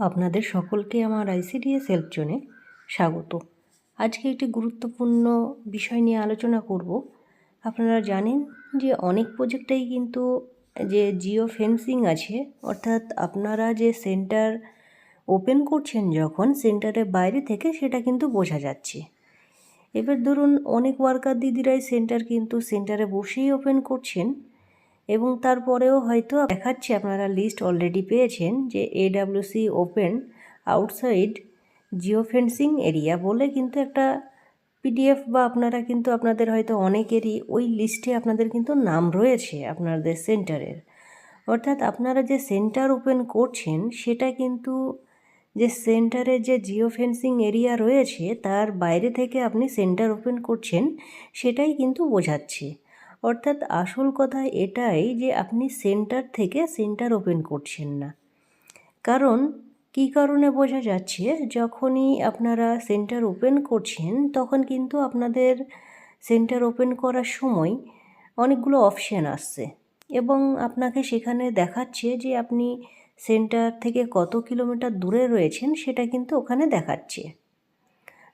আপনাদের সকলকে আমার আইসিডিএস হেল্প জোনে স্বাগত। আজকে একটি গুরুত্বপূর্ণ বিষয় নিয়ে আলোচনা করব। আপনারা জানেন যে অনেক প্রজেক্টেই কিন্তু যে জিও ফেন্সিং আছে, অর্থাৎ আপনারা যে সেন্টার ওপেন করছেন যখন সেন্টারের বাইরে থেকে সেটা কিন্তু বোঝা যাচ্ছে। এবার ধরুন অনেক ওয়ার্কার দিদিরাই সেন্টার কিন্তু সেন্টারে বসেই ওপেন করছেন। এবং তারপরেও হয়তো দেখাচ্ছে, আপনারা লিস্ট অলরেডি পেয়েছেন যে AWC open outside geo fencing area বলে কিন্তু একটা পিডিএফ বা আপনারা কিন্তু আপনাদের হয়তো অনেকেরই ওই লিস্টে আপনাদের কিন্তু নাম রয়েছে আপনাদের সেন্টারের অর্থাৎ আপনারা যে সেন্টার ওপেন করছেন, সেটা কিন্তু যে সেন্টারে যে জিও ফেন্সিং এরিয়া রয়েছে, তার বাইরে থেকে আপনি সেন্টার ওপেন করছেন, সেটাই কিন্তু বোঝাচ্ছে। অর্থাৎ আসল কথা এটাই যে আপনি সেন্টার থেকে সেন্টার ওপেন করছেন না। কারণ কী কারণে বোঝা যাচ্ছে, যখনই আপনারা সেন্টার ওপেন করছেন, তখন কিন্তু আপনাদের সেন্টার ওপেন করার সময় অনেকগুলো অপশান আসছে এবং আপনাকে সেখানে দেখাচ্ছে যে আপনি সেন্টার থেকে কত কিলোমিটার দূরে রয়েছেন, সেটা কিন্তু ওখানে দেখাচ্ছে।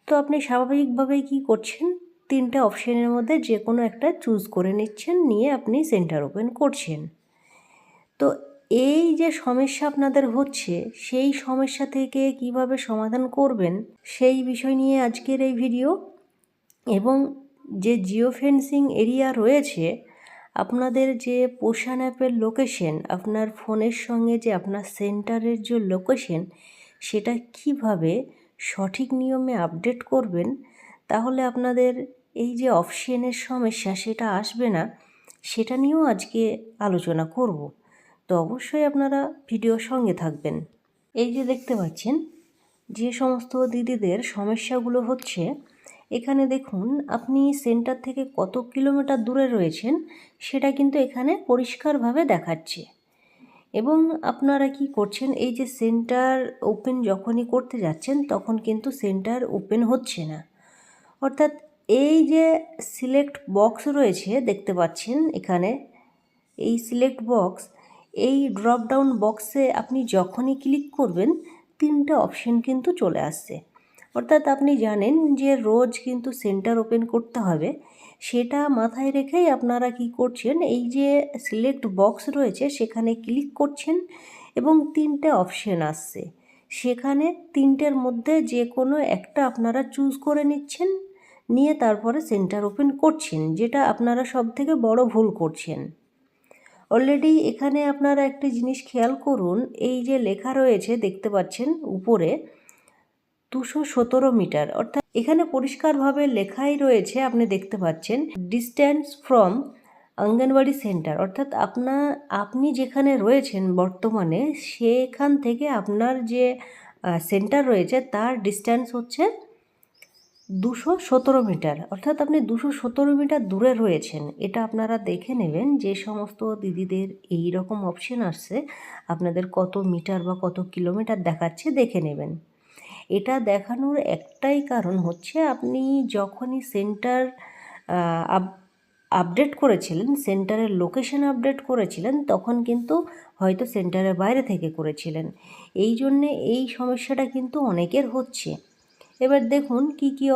তো আপনি স্বাভাবিকভাবেই কী করছেন? তিনটে অপশানের মধ্যে যে কোনো একটা চুজ করে নিচ্ছেন, নিয়ে আপনি সেন্টার ওপেন করছেন। তো এই যে সমস্যা আপনাদের হচ্ছে, সেই সমস্যা থেকে কীভাবে সমাধান করবেন, সেই বিষয় নিয়ে আজকের এই ভিডিও। এবং যে জিও ফেন্সিং এরিয়া রয়েছে, আপনাদের যে পোষান অ্যাপের লোকেশন, আপনার ফোনের সঙ্গে যে আপনার সেন্টারের যে লোকেশন, সেটা কীভাবে সঠিক নিয়মে আপডেট করবেন, তাহলে আপনাদের এই যে অপশনের সমস্যা, সেটা আসবে না, সেটা নিয়েও আজকে আলোচনা করব। তো অবশ্যই আপনারা ভিডিওর সঙ্গে থাকবেন। এই যে দেখতে পাচ্ছেন, যে সমস্ত দিদিদের সমস্যাগুলো হচ্ছে, এখানে দেখুন, আপনি সেন্টার থেকে কত কিলোমিটার দূরে রয়েছেন, সেটা কিন্তু এখানে পরিষ্কারভাবে দেখাচ্ছে। এবং আপনারা কি করছেন, এই যে সেন্টার ওপেন যখনই করতে যাচ্ছেন, তখন কিন্তু সেন্টার ওপেন হচ্ছে না। অর্থাৎ এই যে সিলেক্ট বক্স রয়েছে দেখতে পাচ্ছেন এখানে, এই সিলেক্ট বক্স এই ড্রপ ডাউন বক্সে আপনি যখনই ক্লিক করবেন, তিনটে অপশন কিন্তু চলে আসছে। অর্থাৎ আপনি জানেন যে রোজ কিন্তু সেন্টার ওপেন করতে হবে, সেটা মাথায় রেখেই আপনারা কি করছেন, এই যে সিলেক্ট বক্স রয়েছে সেখানে ক্লিক করছেন এবং তিনটে অপশন আসছে। সেখানে তিনটের মধ্যে যে কোনো একটা আপনারা চুজ করে নিচ্ছেন। নিয়ে তারপরে সেন্টার ওপেন করছেন, যেটা আপনারা সব থেকে বড় ভুল করছেন। অলরেডি এখানে আপনারা একটি জিনিস খেয়াল করুন, এই যে লেখা রয়েছে, দেখতে পাচ্ছেন উপরে, দুশো সতেরো মিটার। অর্থাৎ এখানে পরিষ্কারভাবে লেখাই রয়েছে, আপনি দেখতে পাচ্ছেন ডিস্ট্যান্স ফ্রম অঙ্গনবাড়ি সেন্টার অর্থাৎ আপনার আপনি যেখানে রয়েছেন বর্তমানে, সেখান থেকে আপনার যে সেন্টার রয়েছে, তার ডিস্ট্যান্স হচ্ছে দুশো সতেরো মিটার। অর্থাৎ আপনি দুশো সতেরো মিটার দূরে রয়েছেন। এটা আপনারা দেখে নেবেন যে সমস্ত দিদিদের এই রকম অপশন আসছে। আপনাদের কত মিটার বা কত কিলোমিটার দেখাচ্ছে দেখে নেবেন। এটা দেখানোর একটাই কারণ হচ্ছে আপনি যখনই সেন্টার আপডেট করেছিলেন সেন্টারের লোকেশন আপডেট করেছিলেন, তখন কিন্তু হয়তো সেন্টারের বাইরে থেকে করেছিলেন। এই জন্যে এই সমস্যাটা কিন্তু অনেকের হচ্ছে। এবার দেখুন কি কি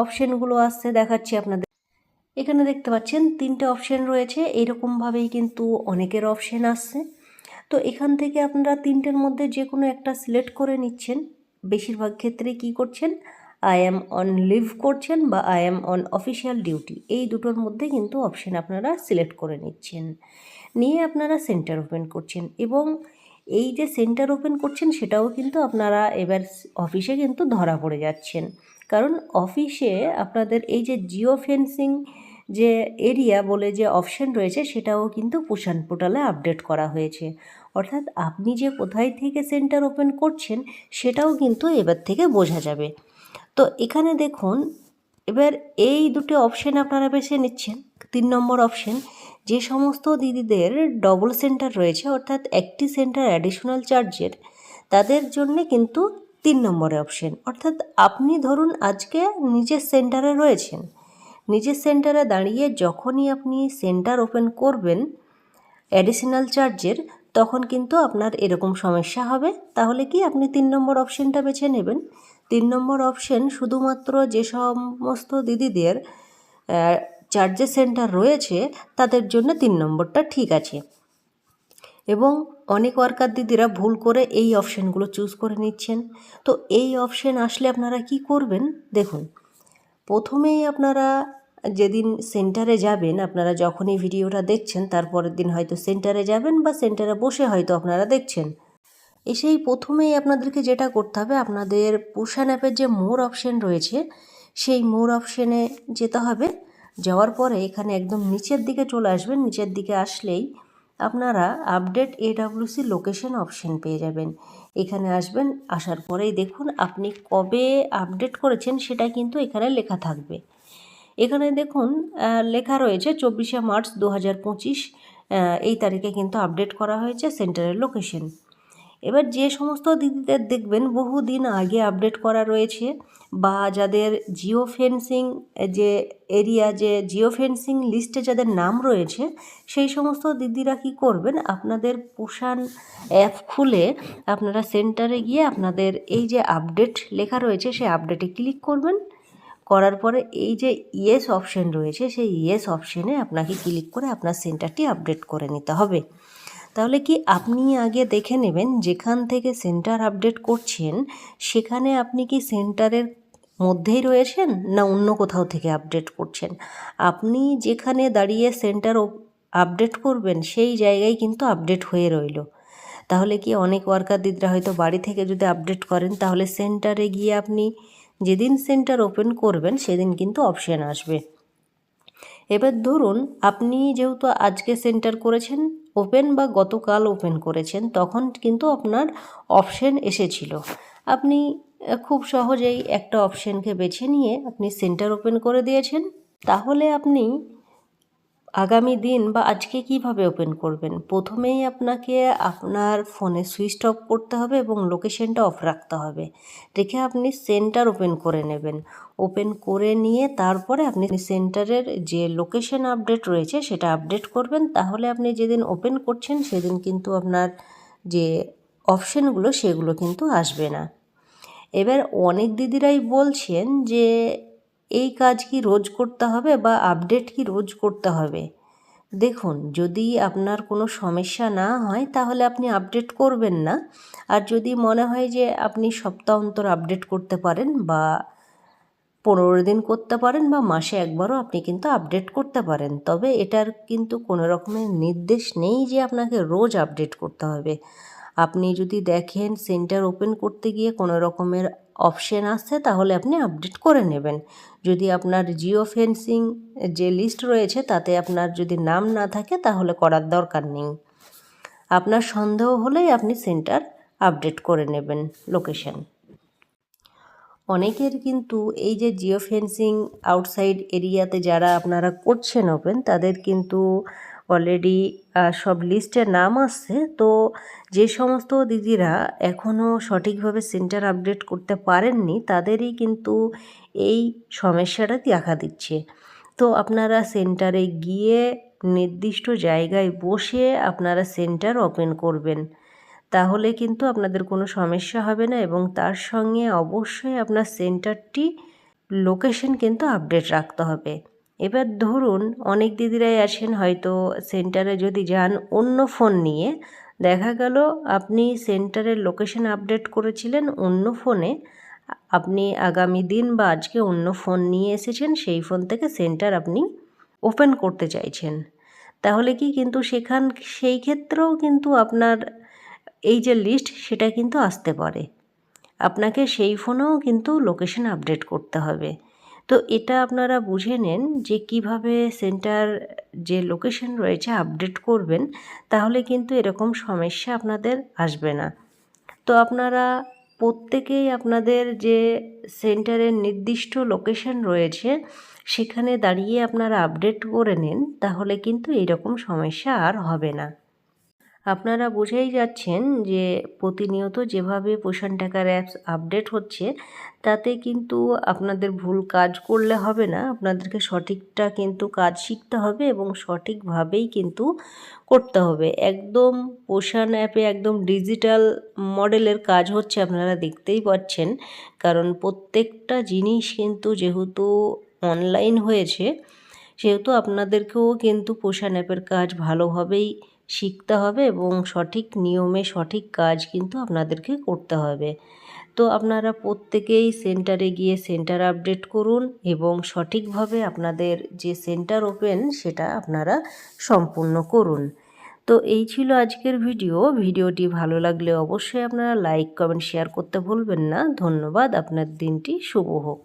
অপশানগুলো আসছে দেখাচ্ছি আপনাদের। এখানে দেখতে পাচ্ছেন তিনটে অপশান রয়েছে এইরকমভাবেই কিন্তু অনেকের অপশান আসছে। তো এখান থেকে আপনারা তিনটের মধ্যে যে কোনো একটা সিলেক্ট করে নিচ্ছেন। বেশিরভাগ ক্ষেত্রে কি করছেন? আই অ্যাম অন লিভ করছেন বা I am on official duty এই দুটোর মধ্যে কিন্তু অপশান আপনারা সিলেক্ট করে নিচ্ছেন। নিয়ে আপনারা সেন্টার ওপেন করছেন এবং এই যে সেন্টার ওপেন করছেন, সেটাও কিন্তু আপনারা এবার অফিসে কিন্তু ধরা পড়ে যাচ্ছেন। কারণ অফিসে আপনাদের এই যে জিও ফেন্সিং যে এরিয়া বলে যে অপশান রয়েছে, সেটাও কিন্তু পুষান পোর্টালে আপডেট করা হয়েছে। অর্থাৎ আপনি যে কোথায় থেকে সেন্টার ওপেন করছেন, সেটাও কিন্তু এবার থেকে বোঝা যাবে। তো এখানে দেখুন, এবার এই দুটো অপশান আপনারা বেছে নিচ্ছেন। তিন নম্বর অপশান যে সমস্ত দিদিদের ডবল সেন্টার রয়েছে, অর্থাৎ একটি সেন্টার অ্যাডিশনাল চার্জের তাদের জন্যে কিন্তু তিন নম্বরে অপশন অর্থাৎ আপনি ধরুন আজকে নিজের সেন্টারে রয়েছেন। নিজের সেন্টারে দাঁড়িয়ে যখনই আপনি সেন্টার ওপেন করবেন অ্যাডিশনাল চার্জের তখন কিন্তু আপনার এরকম সমস্যা হবে। তাহলে কি আপনি তিন নম্বর অপশানটা বেছে নেবেন। তিন নম্বর অপশন শুধুমাত্র যে সমস্ত দিদিদের চার্জেস সেন্টার রয়েছে, তাদের জন্য তিন নম্বরটা ঠিক আছে। এবং অনেক ওয়ার্কার দিদিরা ভুল করে এই অপশানগুলো চুজ করে নিচ্ছেন। তো এই অপশান আসলে আপনারা কি করবেন? দেখুন, প্রথমেই আপনারা যেদিন সেন্টারে যাবেন, আপনারা যখনই ভিডিওটা দেখছেন তারপরের দিন হয়তো সেন্টারে যাবেন বা সেন্টারে বসে হয়তো আপনারা দেখছেন। এসেই প্রথমেই আপনাদেরকে যেটা করতে হবে, আপনাদের পোষান অ্যাপের যে মোর অপশন রয়েছে, সেই মোর অপশানে যেতে হবে। যাওয়ার পরে এখানে একদম নিচের দিকে চলে আসবেন। নিচের দিকে আসলেই আপনারা আপডেট এডাব্লিউসি লোকেশন অপশন পেয়ে যাবেন। এখানে আসবেন, আসার পরেই দেখুন আপনি কবে আপডেট করেছেন সেটা কিন্তু এখানে লেখা থাকবে। এখানে দেখুন লেখা রয়েছে চব্বিশে মার্চ দু হাজার পঁচিশ এই তারিখে কিন্তু আপডেট করা হয়েছে সেন্টারের লোকেশন এবার যে সমস্ত দিদিদের দেখবেন, বহুদিন আগে আপডেট করা রয়েছে বা যাদের জিও ফেন্সিং যে এরিয়া যে জিও ফেন্সিং লিস্টে যাদের নাম রয়েছে, সেই সমস্ত দিদিরা কি করবেন? আপনাদের পোষান অ্যাপ খুলে আপনারা সেন্টারে গিয়ে আপনাদের এই যে আপডেট লেখা রয়েছে, সেই আপডেটে ক্লিক করবেন। করার পরে এই যে ইয়েস অপশন রয়েছে, সেই ইয়েস অপশনে আপনাকে ক্লিক করে আপনার সেন্টারটি আপডেট করে নিতে হবে। তাহলে কি আপনি আগে দেখে নেবেন যেখান থেকে সেন্টার আপডেট করছেন, সেখানে আপনি কি সেন্টারের মধ্যেই রয়েছেন না অন্য কোথাও থেকে আপডেট করছেন? আপনি যেখানে দাঁড়িয়ে সেন্টার আপডেট করবেন, সেই জায়গায় কিন্তু আপডেট হয়ে রইল। তাহলে কি অনেক ওয়ার্কার দিদিরা হয়তো বাড়ি থেকে যদি আপডেট করেন, তাহলে সেন্টারে গিয়ে আপনি যেদিন সেন্টার ওপেন করবেন, সেদিন কিন্তু অপশান আসবে। এবার ধরুন আপনি যেহেতু আজকে সেন্টার করেছেন ওপেন বা গতকাল ওপেন করেছেন, তখন কিন্তু আপনার অপশন এসেছিল। আপনি খুব সহজেই একটা অপশানকে বেছে নিয়ে আপনি সেন্টার ওপেন করে দিয়েছেন। তাহলে আপনি আগামী দিন বা আজকে কীভাবে ওপেন করবেন? প্রথমেই আপনাকে আপনার ফোনে সুইচ অফ করতে হবে এবং লোকেশনটা অফ রাখতে হবে। রেখে আপনি সেন্টার ওপেন করে নেবেন। ওপেন করে নিয়ে তারপরে আপনি সেন্টারের যে লোকেশন আপডেট রয়েছে সেটা আপডেট করবেন। তাহলে আপনি যেদিন ওপেন করছেন সেদিন কিন্তু আপনার যে অপশানগুলো সেগুলো কিন্তু আসবে না। এবার অনেক দিদিরাই বলছেন যে এই কাজ কি রোজ করতে হবে বা আপডেট কি রোজ করতে হবে? দেখুন, যদি আপনার কোনো সমস্যা না হয়, তাহলে আপনি আপডেট করবেন না। আর যদি মনে হয় যে আপনি সপ্তাহ অন্তর আপডেট করতে পারেন বা পনেরো দিন করতে পারেন বা মাসে একবারও আপনি কিন্তু আপডেট করতে পারেন, তবে এটার কিন্তু কোনো রকমের নির্দেশ নেই যে আপনাকে রোজ আপডেট করতে হবে। আপনি যদি দেখেন সেন্টার ওপেন করতে গিয়ে কোনো রকমের অপশান আসছে তাহলে আপনি আপডেট করে নেবেন। যদি আপনার জিও ফেন্সিং যে লিস্ট রয়েছে, তাতে আপনার যদি নাম না থাকে, তাহলে করার দরকার নেই। আপনার সন্দেহ হলেই আপনি সেন্টার আপডেট করে নেবেন লোকেশন। অনেকের কিন্তু এই যে জিও ফেন্সিং আউটসাইড এরিয়াতে যারা আপনারা করছেন ওপেন, তাদের কিন্তু অলরেডি সব লিস্টে নাম আসছে। তো যে সমস্ত দিদিরা এখনও সঠিকভাবে সেন্টার আপডেট করতে পারেননি, তাদেরই কিন্তু এই সমস্যাটা দেখা দিচ্ছে। তো আপনারা সেন্টারে গিয়ে নির্দিষ্ট জায়গায় বসে আপনারা সেন্টার ওপেন করবেন। তাহলে কিন্তু আপনাদের কোনো সমস্যা হবে না এবং তার সঙ্গে অবশ্যই আপনার সেন্টারটি লোকেশন কিন্তু আপডেট রাখতে হবে। এবার ধরুন অনেক দিদিরাই আছেন হয়তো সেন্টারে যদি যান অন্য ফোন নিয়ে। দেখা গেল আপনি সেন্টারের লোকেশন আপডেট করেছিলেন অন্য ফোনে। আপনি আগামী দিন বা আজকে অন্য ফোন নিয়ে এসেছেন, সেই ফোন থেকে সেন্টার আপনি ওপেন করতে চাইছেন। তাহলে কি কিন্তু সেখান, সেই ক্ষেত্রেও কিন্তু আপনার এই যে লিস্ট, সেটা কিন্তু আসতে পারে। আপনাকে সেই ফোনেও কিন্তু লোকেশন আপডেট করতে হবে। তো এটা আপনারা বুঝে নেন যে কীভাবে সেন্টার যে লোকেশন রয়েছে আপডেট করবেন, তাহলে কিন্তু এরকম সমস্যা আপনাদের আসবে না। তো আপনারা প্রত্যেকেই আপনাদের যে সেন্টারের নির্দিষ্ট লোকেশন রয়েছে, সেখানে দাঁড়িয়ে আপনারা আপডেট করে নিন, তাহলে কিন্তু এইরকম সমস্যা আর হবে না। আপনারা বুঝেই যাচ্ছেন যে প্রতিনিয়ত যেভাবে পোষণ টাকার অ্যাপস আপডেট হচ্ছে, তাতে কিন্তু আপনাদের ভুল কাজ করলে হবে না। আপনাদেরকে সঠিকটা কিন্তু কাজ শিখতে হবে এবং সঠিকভাবেই কিন্তু করতে হবে। একদম পোষণ অ্যাপে একদম ডিজিটাল মডেলের কাজ হচ্ছে আপনারা দেখতেই পাচ্ছেন। কারণ প্রত্যেকটা জিনিস কিন্তু যেহেতু অনলাইন হয়েছে, সেহেতু আপনাদেরকেও কিন্তু পোষণ অ্যাপের কাজ ভালোভাবেই শিখতে হবে এবং সঠিক নিয়মে সঠিক কাজ কিন্তু আপনাদেরকে করতে হবে। তো আপনারা প্রত্যেকেই সেন্টারে গিয়ে সেন্টার আপডেট করুন এবং সঠিকভাবে আপনাদের যে সেন্টার ওপেন সেটা আপনারা সম্পূর্ণ করুন। তো এই ছিল আজকের ভিডিও ভিডিওটি ভালো লাগলে অবশ্যই আপনারা লাইক কমেন্ট শেয়ার করতে ভুলবেন না। ধন্যবাদ। আপনার দিনটি শুভ হোক।